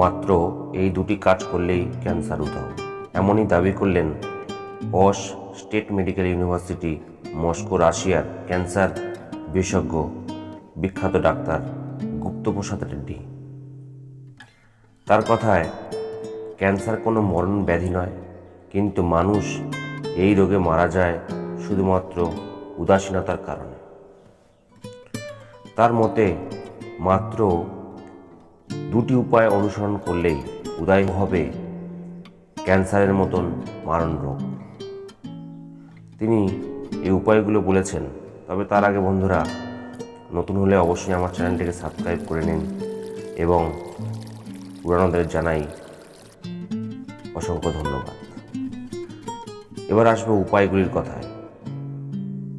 মাত্র এই দুটি কাজ করলেই ক্যান্সার উধাও। এমনই দাবি করলেন অস স্টেট মেডিকেল ইউনিভার্সিটি, মস্কো, রাশিয়ার ক্যান্সার বিশেষজ্ঞ বিখ্যাত ডাক্তার গুপ্তপ্রসাদ রেড্ডি। তার কথায়, ক্যান্সার কোনো মরণ ব্যাধি নয়, কিন্তু মানুষ এই রোগে মারা যায় শুধুমাত্র উদাসীনতার কারণে। তার মতে, মাত্র দুটি উপায় অনুসরণ করলেই উদয় হবে ক্যান্সারের মতন মারণ রোগ। তিনি এই উপায়গুলো বলেছেন, তবে তার আগে বন্ধুরা, নতুন হলে অবশ্যই আমার চ্যানেলটিকে সাবস্ক্রাইব করে নিন এবং পুরানোদের জানাই অসংখ্য ধন্যবাদ। এবার আসব উপায়গুলির কথায়।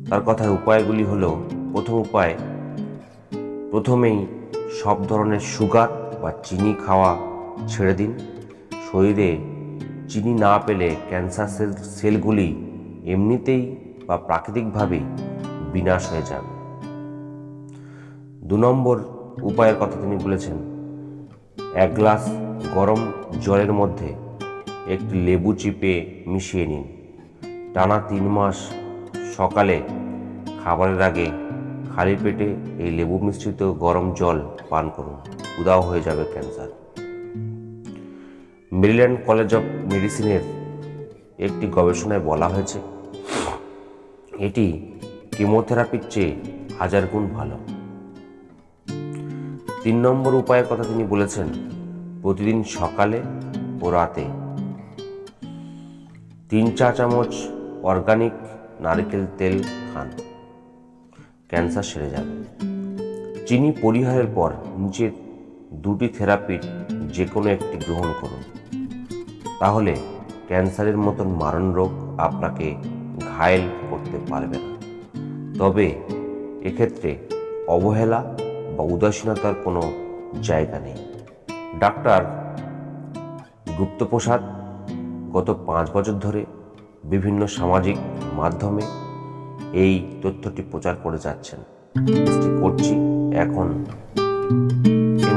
তার কথায় উপায়গুলি হলো, প্রথম উপায়, প্রথমেই সব ধরনের সুগার বা চিনি খাওয়া ছেড়ে দিন। শরীরে চিনি না পেলে ক্যান্সার সেল, সেলগুলি এমনিতেই বা প্রাকৃতিকভাবেই বিনাশ হয়ে যাবে। দু নম্বর উপায়ের কথা তিনি বলেছেন, এক গ্লাস গরম জলের মধ্যে একটি লেবু চিপে মিশিয়ে নিন। টানা তিন মাস সকালে খাবারের আগে খালি পেটে এই লেবু মিশ্রিত গরম জল পান করুন। উদাও হয়ে যাবে ক্যান্সার। মেরিল্যান্ড কলেজ অফ মেডিসিনের একটি গবেষণায় বলা হয়েছে, এটি কেমোথেরাপির চেয়ে হাজার গুণ ভালো। তিন নম্বর উপায়ের কথা তিনি বলেছেন, প্রতিদিন সকালে ও রাতে। তিন চা চামচ অর্গানিক নারকেল তেল খান, ক্যান্সার সেরে যাবে। চিনি পরিহারের পর নিচে দুটি থেরাপির যে কোনো একটি গ্রহণ করুন। তাহলে ক্যান্সারের মতন মারণ রোগ আপনাকে ঘায়েল করতে পারবে না। তবে এক্ষেত্রে অবহেলা বা উদাসীনতার কোনো জায়গা নেই। ডাক্তার গুপ্তপ্রসাদ গত পাঁচ বছর ধরে বিভিন্ন সামাজিক মাধ্যমে এই তথ্যটি প্রচার করে যাচ্ছেন। করছি এখন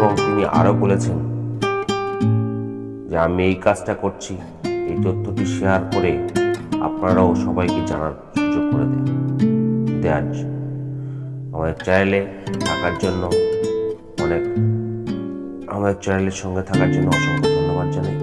এবং তিনি আরও বলেছেন যে, আমি এই কাজটা করছি। এই তথ্যটি শেয়ার করে আপনারাও সবাইকে জানার সুযোগ করে দেন। দেওয়ার আমাদের চ্যানেলে থাকার জন্য অনেক, আমাদের চ্যানেলের সঙ্গে থাকার জন্য অসংখ্য ধন্যবাদ জানাই।